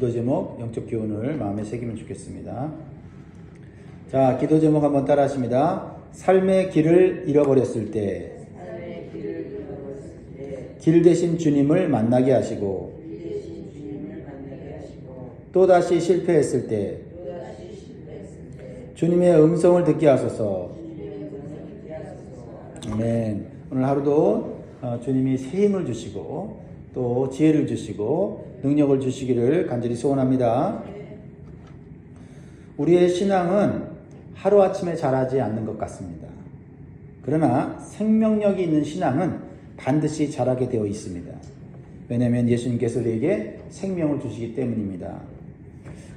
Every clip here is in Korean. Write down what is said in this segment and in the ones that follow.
기도 제목, 영적 기운을 마음에 새기면 좋겠습니다. 자, 기도 제목 한번 따라 하십니다. 삶의 길을 잃어버렸을 때, 길 대신 주님을 만나게 하시고, 또다시 실패했을 때. 주님의 음성을 듣게 하소서 아멘. 오늘 하루도 어, 주님이 새 힘을 주시고, 또 지혜를 주시고, 능력을 주시기를 간절히 소원합니다. 우리의 신앙은 하루아침에 자라지 않는 것 같습니다. 그러나 생명력이 있는 신앙은 반드시 자라게 되어 있습니다. 왜냐하면 예수님께서 우리에게 생명을 주시기 때문입니다.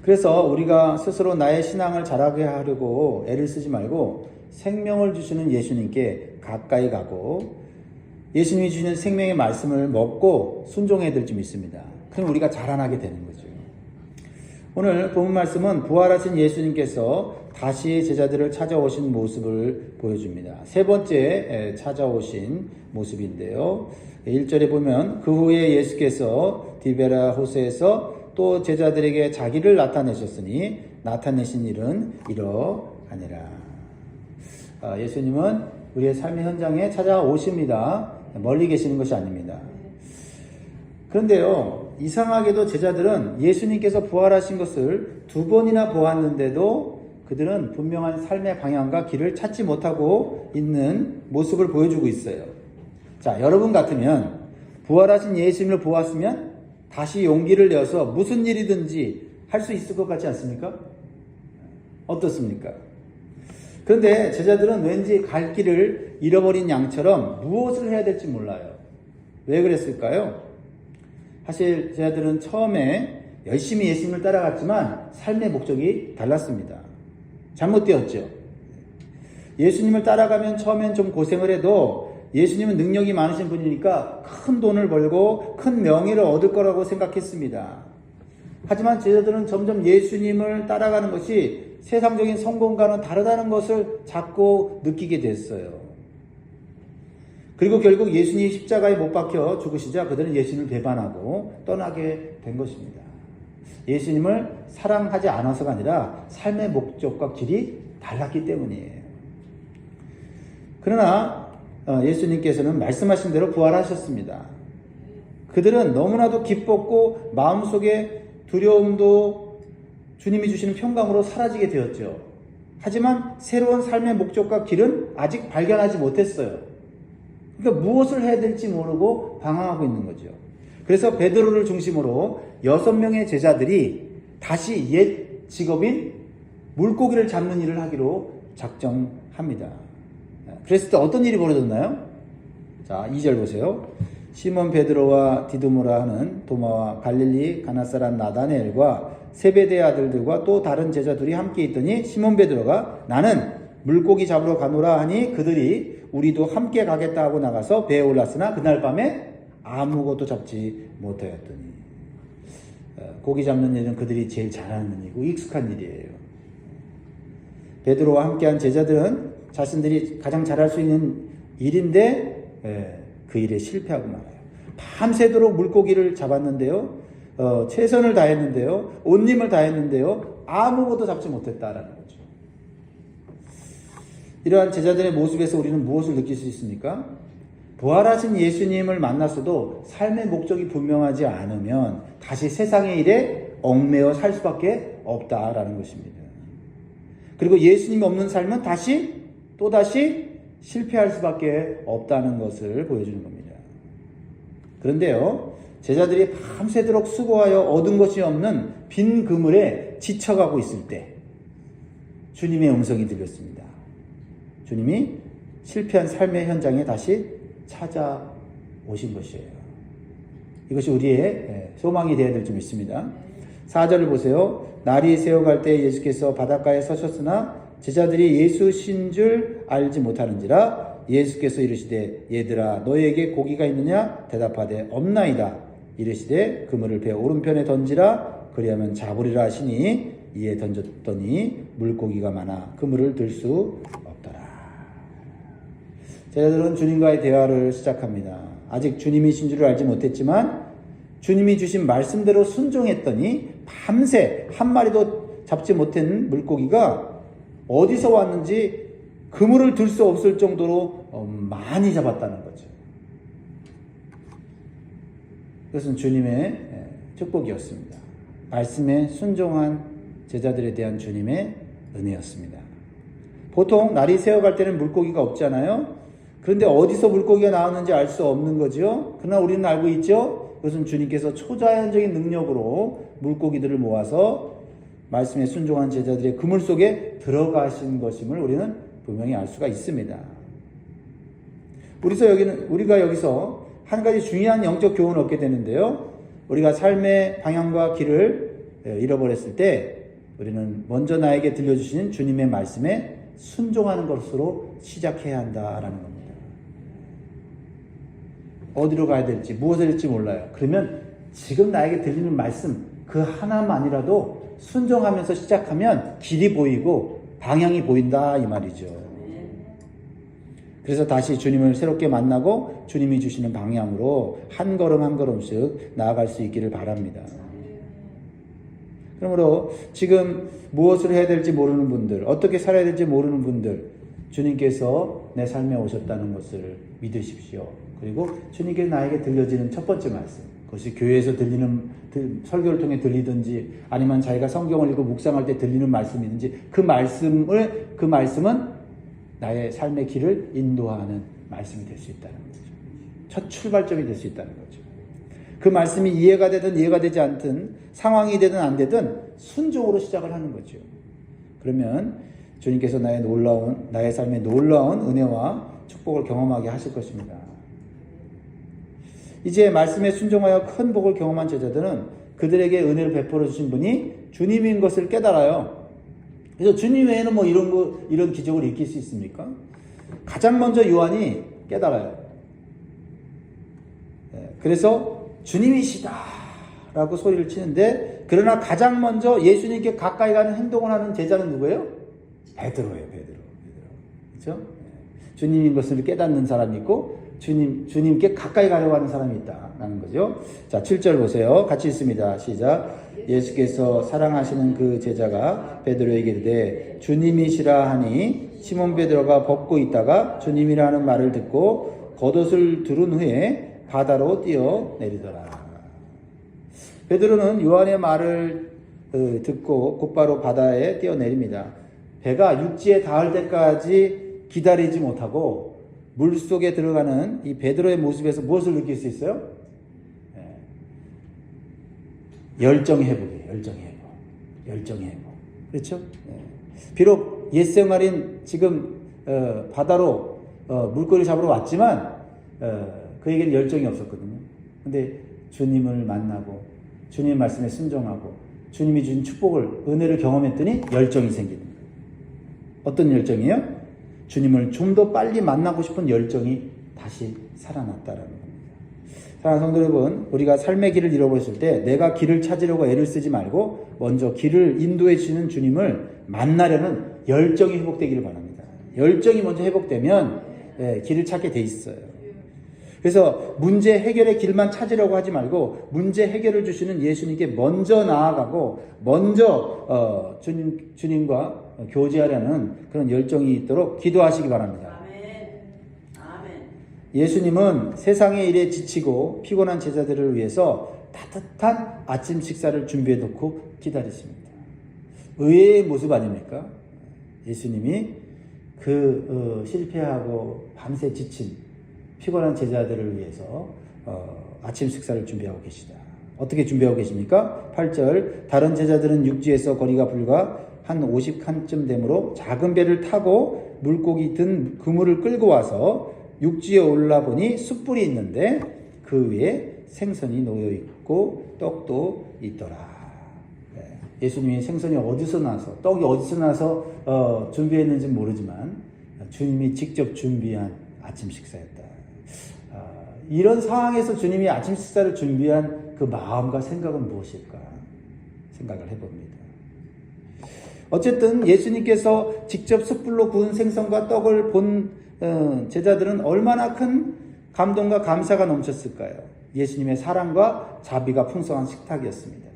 그래서 우리가 스스로 나의 신앙을 자라게 하려고 애를 쓰지 말고 생명을 주시는 예수님께 가까이 가고 예수님이 주시는 생명의 말씀을 먹고 순종해야 될 줄 믿습니다. 그럼 우리가 자라나게 되는 거죠. 오늘 본 말씀은 부활하신 예수님께서 다시 제자들을 찾아오신 모습을 보여줍니다. 세 번째 찾아오신 모습인데요. 1절에 보면 그 후에 예수께서 디베라 호세에서 또 제자들에게 자기를 나타내셨으니 나타내신 일은 이러하니라. 아, 예수님은 우리의 삶의 현장에 찾아오십니다. 멀리 계시는 것이 아닙니다. 그런데요, 이상하게도 제자들은 예수님께서 부활하신 것을 두 번이나 보았는데도 그들은 분명한 삶의 방향과 길을 찾지 못하고 있는 모습을 보여주고 있어요. 자, 여러분 같으면 부활하신 예수님을 보았으면 다시 용기를 내어서 무슨 일이든지 할 수 있을 것 같지 않습니까? 어떻습니까? 그런데 제자들은 왠지 갈 길을 잃어버린 양처럼 무엇을 해야 될지 몰라요. 왜 그랬을까요? 사실 제자들은 처음에 열심히 예수님을 따라갔지만 삶의 목적이 달랐습니다. 잘못되었죠. 예수님을 따라가면 처음엔 좀 고생을 해도 예수님은 능력이 많으신 분이니까 큰 돈을 벌고 큰 명예를 얻을 거라고 생각했습니다. 하지만 제자들은 점점 예수님을 따라가는 것이 세상적인 성공과는 다르다는 것을 자꾸 느끼게 됐어요. 그리고 결국 예수님이 십자가에 못 박혀 죽으시자 그들은 예수님을 배반하고 떠나게 된 것입니다. 예수님을 사랑하지 않아서가 아니라 삶의 목적과 길이 달랐기 때문이에요. 그러나 어, 예수님께서는 말씀하신 대로 부활하셨습니다. 그들은 너무나도 기뻤고 마음속에 두려움도 주님이 주시는 평강으로 사라지게 되었죠. 하지만 새로운 삶의 목적과 길은 아직 발견하지 못했어요. 그러니까 무엇을 해야 될지 모르고 방황하고 있는 거죠. 그래서 베드로를 중심으로 여섯 명의 제자들이 다시 옛 직업인 물고기를 잡는 일을 하기로 작정합니다. 그랬을 때 어떤 일이 벌어졌나요? 자, 2절 보세요. 시몬 베드로와 디두모라 하는 도마와 갈릴리 가나사란 나다네엘과 세베대 아들들과 또 다른 제자들이 함께 있더니 시몬 베드로가 나는 물고기 잡으러 가노라 하니 그들이 우리도 함께 가겠다 하고 나가서 배에 올랐으나 그날 밤에 아무것도 잡지 못하였더니 어, 고기 잡는 일은 그들이 제일 잘하는 일이고 익숙한 일이에요. 베드로와 함께한 제자들은 자신들이 가장 잘할 수 있는 일인데 예, 그 일에 실패하고 말아요. 밤새도록 물고기를 잡았는데요. 어, 최선을 다했는데요. 온 힘을 다했는데요. 아무것도 잡지 못했다라는 거죠. 이러한 제자들의 모습에서 우리는 무엇을 느낄 수 있습니까? 부활하신 예수님을 만났어도 삶의 목적이 분명하지 않으면 다시 세상의 일에 얽매여 살 수밖에 없다라는 것입니다. 그리고 예수님이 없는 삶은 다시 또다시 실패할 수밖에 없다는 것을 보여주는 겁니다. 그런데요, 제자들이 밤새도록 수고하여 얻은 것이 없는 빈 그물에 지쳐가고 있을 때 주님의 음성이 들렸습니다. 주님이 실패한 삶의 현장에 다시 찾아오신 것이에요. 이것이 우리의 소망이 되어야 될줄 믿습니다. 4절을 보세요. 날이 새어갈 때 예수께서 바닷가에 서셨으나 제자들이 예수신 줄 알지 못하는지라 예수께서 이르시되 얘들아 너희에게 고기가 있느냐 대답하되 없나이다 이르시되 그물을 배 오른편에 던지라 그리하면 잡으리라 하시니 이에 던졌더니 물고기가 많아 그물을 들 수 없더라 제자들은 주님과의 대화를 시작합니다 아직 주님이신 줄을 알지 못했지만 주님이 주신 말씀대로 순종했더니 밤새 한 마리도 잡지 못한 물고기가 어디서 왔는지 그물을 들 수 없을 정도로 어, 많이 잡았다는 거죠. 그것은 주님의 예, 축복이었습니다. 말씀에 순종한 제자들에 대한 주님의 은혜였습니다. 보통 날이 새어갈 때는 물고기가 없잖아요. 그런데 어디서 물고기가 나왔는지 알 수 없는 거죠. 그러나 우리는 알고 있죠. 그것은 주님께서 초자연적인 능력으로 물고기들을 모아서 말씀에 순종한 제자들의 그물 속에 들어가신 것임을 우리는 분명히 알 수가 있습니다. 우리서 여기는 우리가 여기서 한 가지 중요한 영적 교훈을 얻게 되는데요. 우리가 삶의 방향과 길을 예, 잃어버렸을 때 우리는 먼저 나에게 들려주시는 주님의 말씀에 순종하는 것으로 시작해야 한다라는 겁니다. 어디로 가야 될지 무엇을 할지 몰라요. 그러면 지금 나에게 들리는 말씀 그 하나만이라도 순종하면서 시작하면 길이 보이고 방향이 보인다 이 말이죠. 그래서 다시 주님을 새롭게 만나고 주님이 주시는 방향으로 한 걸음 한 걸음씩 나아갈 수 있기를 바랍니다. 그러므로 지금 무엇을 해야 될지 모르는 분들, 어떻게 살아야 될지 모르는 분들, 주님께서 내 삶에 오셨다는 것을 믿으십시오. 그리고 주님께 나에게 들려지는 첫 번째 말씀, 그것이 교회에서 들리는 들- 설교를 통해 들리든지 아니면 자기가 성경을 읽고 묵상할 때 들리는 말씀이든지 그 말씀을 그 말씀은 나의 삶의 길을 인도하는 말씀이 될 수 있다는 거죠. 첫 출발점이 될 수 있다는 거죠. 그 말씀이 이해가 되든 이해가 되지 않든 상황이 되든 안 되든 순종으로 시작을 하는 거죠. 그러면 주님께서 나의 놀라운 나의 삶에 놀라운 은혜와 축복을 경험하게 하실 것입니다. 이제 말씀에 순종하여 큰 복을 경험한 제자들은 그들에게 은혜를 베풀어 주신 분이 주님인 것을 깨달아요. 그래서 주님 외에는 뭐 이런 거 이런 기적을 일으킬 수 있습니까? 가장 먼저 요한이 깨달아요. 예, 그래서 주님이시다라고 소리를 치는데 그러나 가장 먼저 예수님께 가까이 가는 행동을 하는 제자는 누구예요? 베드로예요, 베드로. 베드로. 그렇죠? 예. 주님인 것을 깨닫는 사람이 있고 주님 주님께 가까이 가려고 하는 사람이 있다라는 거죠. 자, 7절 보세요. 같이 있습니다. 시작. 예수께서 사랑하시는 그 제자가 베드로에게 이르되 주님이시라 하니 시몬 베드로가 벗고 있다가 주님이라는 말을 듣고 겉옷을 두른 후에 바다로 뛰어 내리더라. 베드로는 요한의 말을 어, 듣고 곧바로 바다에 뛰어 내립니다. 배가 육지에 닿을 때까지 기다리지 못하고 물 속에 들어가는 이 베드로의 모습에서 무엇을 느낄 수 있어요? 열정의 회복이에요. 열정의 회복. 열정의 회복. 그렇죠? 예. 비록 옛 생활인 지금 어, 바다로 어, 물고기 잡으러 왔지만 어, 그에게는 열정이 없었거든요. 근데 주님을 만나고 주님 말씀에 순종하고 주님이 주신 축복을 은혜를 경험했더니 열정이 생기는 거예요. 어떤 열정이요? 주님을 좀 더 빨리 만나고 싶은 열정이 다시 살아났다라는 겁니다. 사랑하는 성도 여러분, 우리가 삶의 길을 잃어버렸을 때 내가 길을 찾으려고 애를 쓰지 말고 먼저 길을 인도해 주시는 주님을 만나려는 열정이 회복되기를 바랍니다. 열정이 먼저 회복되면 예, 길을 찾게 돼 있어요. 그래서 문제 해결의 길만 찾으려고 하지 말고 문제 해결을 주시는 예수님께 먼저 나아가고 먼저 어, 주님 주님과 교제하려는 그런 열정이 있도록 기도하시기 바랍니다. 예수님은 세상의 일에 지치고 피곤한 제자들을 위해서 따뜻한 아침 식사를 준비해 놓고 기다리십니다. 의외의 모습 아닙니까? 예수님이 그 어, 실패하고 밤새 지친 피곤한 제자들을 위해서 어, 아침 식사를 준비하고 계시다. 어떻게 준비하고 계십니까? 8절 다른 제자들은 육지에서 거리가 불과 한 50칸쯤 되므로 작은 배를 타고 물고기 든 그물을 끌고 와서 육지에 올라보니 숯불이 있는데 그 위에 생선이 놓여 있고 떡도 있더라. 네. 예수님이 생선이 어디서 나서 떡이 어디서 나서 어, 준비했는지 모르지만 주님이 직접 준비한 아침 식사였다. 아, 이런 상황에서 주님이 아침 식사를 준비한 그 마음과 생각은 무엇일까 생각을 해봅니다. 어쨌든 예수님께서 직접 숯불로 구운 생선과 떡을 본 어, 제자들은 얼마나 큰 감동과 감사가 넘쳤을까요? 예수님의 사랑과 자비가 풍성한 식탁이었습니다.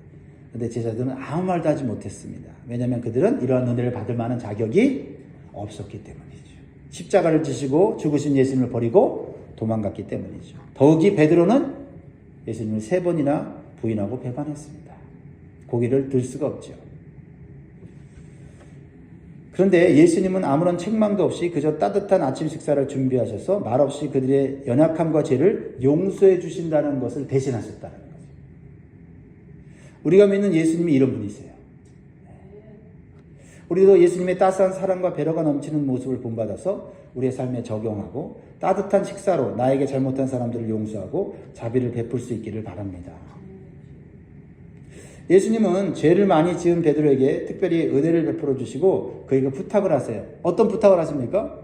근데 제자들은 아무 말도 하지 못했습니다. 왜냐하면 그들은 이러한 은혜를 받을 만한 자격이 없었기 때문이죠. 십자가를 지시고 죽으신 예수님을 버리고 도망갔기 때문이죠. 더욱이 베드로는 예수님을 세 번이나 부인하고 배반했습니다. 고기를 들 수가 없죠. 그런데 예수님은 아무런 책망도 없이 그저 따뜻한 아침 식사를 준비하셔서 말없이 그들의 연약함과 죄를 용서해 주신다는 것을 대신하셨다는 거죠. 우리가 믿는 예수님이 이런 분이세요. 우리도 예수님의 따스한 사랑과 배려가 넘치는 모습을 본받아서 우리의 삶에 적용하고 따뜻한 식사로 나에게 잘못한 사람들을 용서하고 자비를 베풀 수 있기를 바랍니다. 예수님은 죄를 많이 지은 베드로에게 특별히 은혜를 베풀어 주시고 그에게 부탁을 하세요. 어떤 부탁을 하십니까?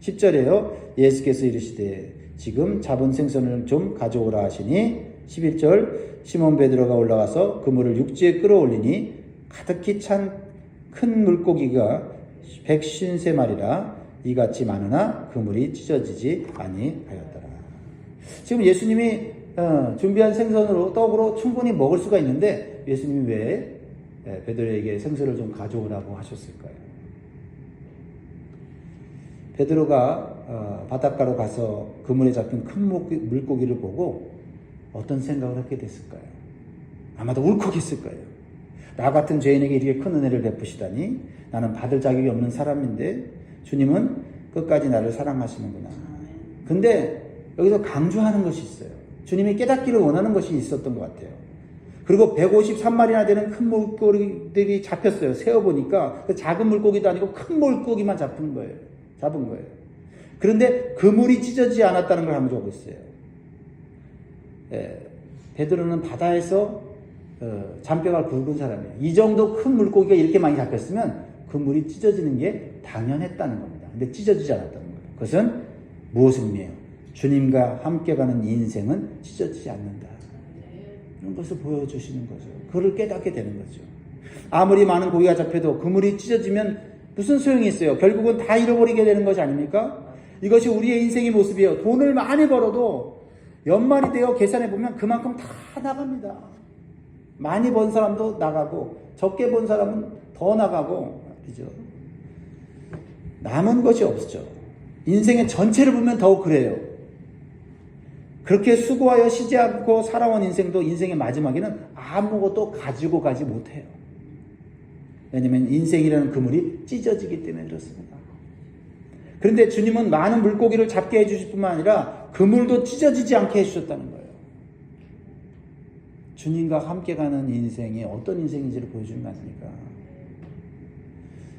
10절에요. 예수께서 이르시되 지금 잡은 생선을 좀 가져오라 하시니 11절 시몬 베드로가 올라가서 그물을 육지에 끌어올리니 가득히 찬 큰 물고기가 153마리라 이같이 많으나 그물이 찢어지지 아니하였더라. 지금 예수님이 어, 준비한 생선으로 떡으로 충분히 먹을 수가 있는데 예수님이 왜 예, 베드로에게 생선을 좀 가져오라고 하셨을까요? 베드로가 어, 바닷가로 가서 그물에 잡힌 큰 물고기- 물고기를 보고 어떤 생각을 하게 됐을까요? 아마도 울컥했을 거예요. 나 같은 죄인에게 이렇게 큰 은혜를 베푸시다니 나는 받을 자격이 없는 사람인데 주님은 끝까지 나를 사랑하시는구나. 근데 여기서 강조하는 것이 있어요. 주님이 깨닫기를 원하는 것이 있었던 것 같아요. 그리고 153마리나 되는 큰 물고기들이 잡혔어요. 세어보니까 그 작은 물고기도 아니고 큰 물고기만 잡은 거예요. 잡은 거예요. 그런데 그물이 찢어지지 않았다는 걸 강조하고 있어요. 예, 베드로는 바다에서 어, 잔뼈가 굵은 사람이에요. 이 정도 큰 물고기가 이렇게 많이 잡혔으면 그 물이 찢어지는 게 당연했다는 겁니다. 근데 찢어지지 않았다는 거예요. 그것은 무엇을 의미해요? 주님과 함께 가는 인생은 찢어지지 않는다. 이런 것을 보여주시는 거죠. 그를 깨닫게 되는 거죠. 아무리 많은 고기가 잡혀도 그물이 찢어지면 무슨 소용이 있어요? 결국은 다 잃어버리게 되는 것이 아닙니까? 이것이 우리의 인생의 모습이에요. 돈을 많이 벌어도 연말이 되어 계산해 보면 그만큼 다 나갑니다. 많이 번 사람도 나가고 적게 번 사람은 더 나가고 그죠? 남은 것이 없죠. 인생의 전체를 보면 더욱 그래요. 그렇게 수고하여 쉬지 않고 살아온 인생도 인생의 마지막에는 아무것도 가지고 가지 못해요. 왜냐하면 인생이라는 그물이 찢어지기 때문에 그렇습니다. 그런데 주님은 많은 물고기를 잡게 해주실 뿐만 아니라 그물도 찢어지지 않게 해주셨다는 거예요. 주님과 함께 가는 인생이 어떤 인생인지를 보여주는 거 아닙니까?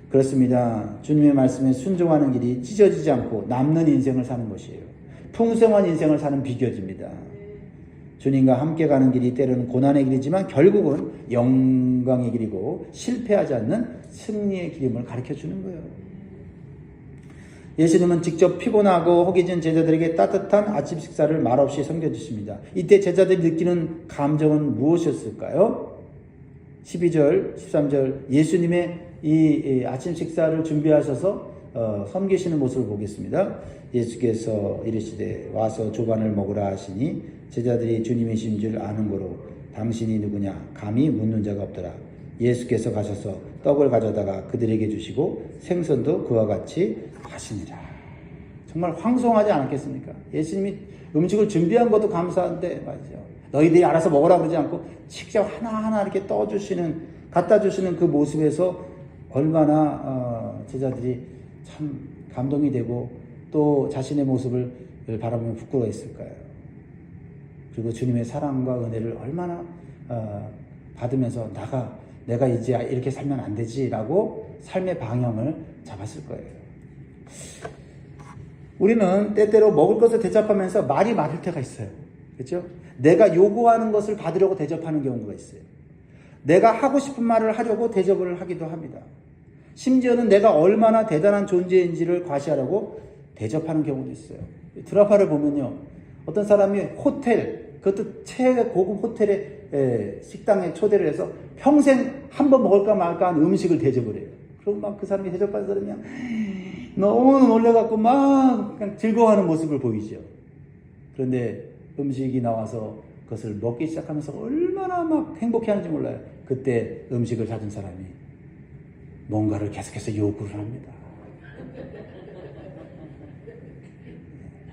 그렇습니다. 주님의 말씀에 순종하는 길이 찢어지지 않고 남는 인생을 사는 것이에요. 풍성한 인생을 사는 비결입니다. 주님과 함께 가는 길이 때로는 고난의 길이지만 결국은 영광의 길이고 실패하지 않는 승리의 길임을 가르쳐 주는 거예요. 예수님은 직접 피곤하고 허기진 제자들에게 따뜻한 아침 식사를 말없이 섬겨주십니다. 이때 제자들이 느끼는 감정은 무엇이었을까요? 12절, 13절 예수님의 이 아침 식사를 준비하셔서 어, 섬기시는 모습을 보겠습니다. 예수께서 이르시되 와서 조반을 먹으라 하시니 제자들이 주님이신 줄 아는 거로 당신이 누구냐 감히 묻는 자가 없더라. 예수께서 가셔서 떡을 가져다가 그들에게 주시고 생선도 그와 같이 하시니라. 정말 황송하지 않았겠습니까? 예수님이 음식을 준비한 것도 감사한데 말이죠. 너희들이 알아서 먹으라 그러지 않고 직접 하나하나 이렇게 떠주시는 갖다 주시는 그 모습에서 얼마나 어, 제자들이 참 감동이 되고 또 자신의 모습을 바라보면 부끄러워했을까요? 그리고 주님의 사랑과 은혜를 얼마나 어, 받으면서 나가 내가 이제 이렇게 살면 안 되지라고 삶의 방향을 잡았을 거예요. 우리는 때때로 먹을 것을 대접하면서 말이 많을 때가 있어요. 그렇죠? 내가 요구하는 것을 받으려고 대접하는 경우가 있어요. 내가 하고 싶은 말을 하려고 대접을 하기도 합니다. 심지어는 내가 얼마나 대단한 존재인지를 과시하려고 대접하는 경우도 있어요. 드라마를 보면요. 어떤 사람이 호텔, 그것도 최고급 호텔의 에, 식당에 초대를 해서 평생 한 번 먹을까 말까 한 음식을 대접을 해요. 그럼 막 그 사람이 대접받은 사람이 그냥 너무 놀래갖고 막 그냥 즐거워하는 모습을 보이죠. 그런데 음식이 나와서 그것을 먹기 시작하면서 얼마나 막 행복해하는지 몰라요. 그때 음식을 사준 사람이 뭔가를 계속해서 요구를 합니다.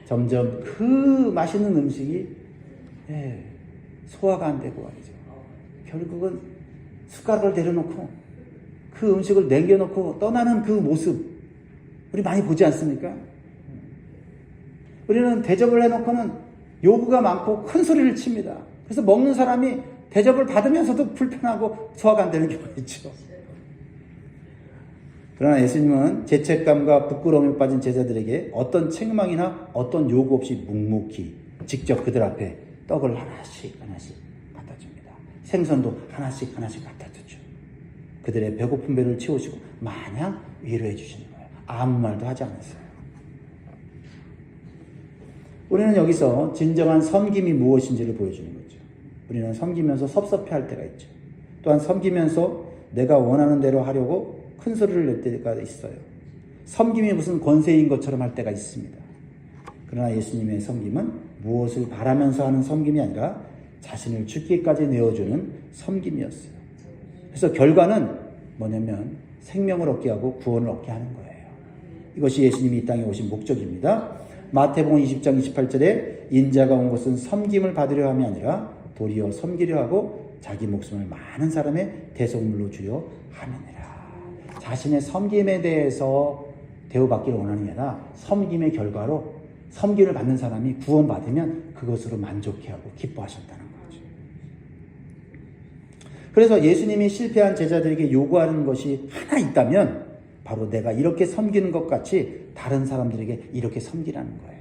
점점 그 맛있는 음식이 예, 소화가 안 되고 말이죠. 결국은 숟가락을 내려놓고 그 음식을 남겨놓고 떠나는 그 모습 우리 많이 보지 않습니까? 우리는 대접을 해놓고는 요구가 많고 큰 소리를 칩니다. 그래서 먹는 사람이 대접을 받으면서도 불편하고 소화가 안 되는 경우가 있죠. 그러나 예수님은 죄책감과 부끄러움에 빠진 제자들에게 어떤 책망이나 어떤 요구 없이 묵묵히 직접 그들 앞에 떡을 하나씩 하나씩 갖다 줍니다. 생선도 하나씩 하나씩 갖다 주죠. 그들의 배고픈 배를 채우시고 마냥 위로해 주시는 거예요. 아무 말도 하지 않았어요. 우리는 여기서 진정한 섬김이 무엇인지를 보여주는 거죠. 우리는 섬기면서 섭섭해할 때가 있죠. 또한 섬기면서 내가 원하는 대로 하려고 큰 소리를 낼 때가 있어요. 섬김이 무슨 권세인 것처럼 할 때가 있습니다. 그러나 예수님의 섬김은 무엇을 바라면서 하는 섬김이 아니라 자신을 죽기까지 내어주는 섬김이었어요. 그래서 결과는 뭐냐면 생명을 얻게 하고 구원을 얻게 하는 거예요. 이것이 예수님이 이 땅에 오신 목적입니다. 마태복음 20장 28절에 인자가 온 것은 섬김을 받으려 함이 아니라 도리어 섬기려 하고 자기 목숨을 많은 사람의 대속물로 주려 함이니라. 자신의 섬김에 대해서 대우받기를 원하는 게 아니라 섬김의 결과로 섬김을 받는 사람이 구원받으면 그것으로 만족해하고 기뻐하셨다는 거죠. 그래서 예수님이 실패한 제자들에게 요구하는 것이 하나 있다면 바로 내가 이렇게 섬기는 것 같이 다른 사람들에게 이렇게 섬기라는 거예요.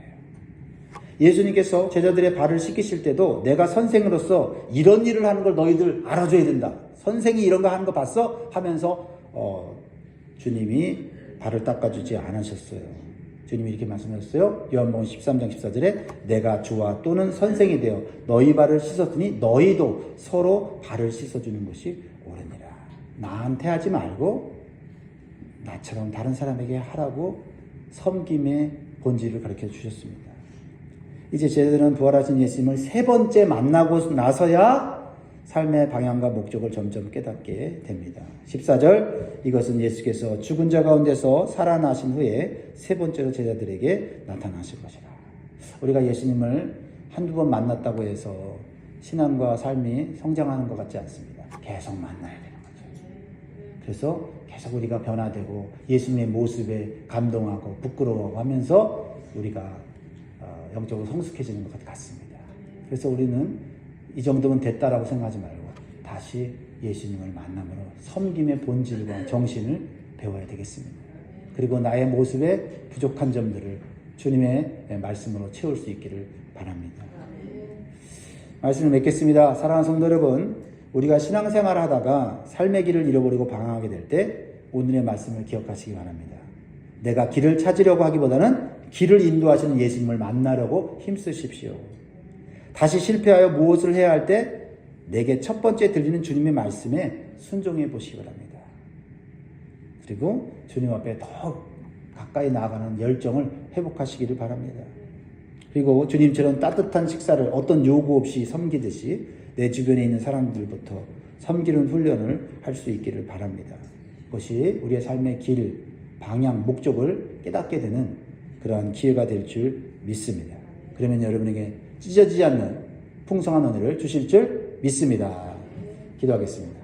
예수님께서 제자들의 발을 씻기실 때도 내가 선생으로서 이런 일을 하는 걸 너희들 알아줘야 된다. 선생이 이런 거 하는 거 봤어? 하면서 어, 주님이 발을 닦아주지 않으셨어요. 주님이 이렇게 말씀하셨어요. 요한복음 13장 14절에 내가 주와 또는 선생이 되어 너희 발을 씻었으니 너희도 서로 발을 씻어주는 것이 옳으니라. 나한테 하지 말고 나처럼 다른 사람에게 하라고 섬김의 본질을 가르쳐 주셨습니다. 이제 제자들은 부활하신 예수님을 세 번째 만나고 나서야 삶의 방향과 목적을 점점 깨닫게 됩니다. 14절 이것은 예수께서 죽은 자 가운데서 살아나신 후에 세 번째로 제자들에게 나타나실 것이라. 우리가 예수님을 한두 번 만났다고 해서 신앙과 삶이 성장하는 것 같지 않습니다. 계속 만나야 되는 거죠. 그래서 계속 우리가 변화되고 예수님의 모습에 감동하고 부끄러워하고 하면서 우리가 어, 영적으로 성숙해지는 것 같습니다. 그래서 우리는 이 정도면 됐다라고 생각하지 말고 다시 예수님을 만남으로 섬김의 본질과 정신을 배워야 되겠습니다. 그리고 나의 모습에 부족한 점들을 주님의 말씀으로 채울 수 있기를 바랍니다. 말씀을 맺겠습니다. 사랑하는 성도 여러분, 우리가 신앙생활을 하다가 삶의 길을 잃어버리고 방황하게 될 때 오늘의 말씀을 기억하시기 바랍니다. 내가 길을 찾으려고 하기보다는 길을 인도하시는 예수님을 만나려고 힘쓰십시오. 다시 실패하여 무엇을 해야 할 때 내게 첫 번째 들리는 주님의 말씀에 순종해 보시기 바랍니다. 그리고 주님 앞에 더 가까이 나아가는 열정을 회복하시기를 바랍니다. 그리고 주님처럼 따뜻한 식사를 어떤 요구 없이 섬기듯이 내 주변에 있는 사람들부터 섬기는 훈련을 할 수 있기를 바랍니다. 그것이 우리의 삶의 길, 방향, 목적을 깨닫게 되는 그러한 기회가 될 줄 믿습니다. 그러면 여러분에게 찢어지지 않는 풍성한 은혜를 주실 줄 믿습니다. 기도하겠습니다.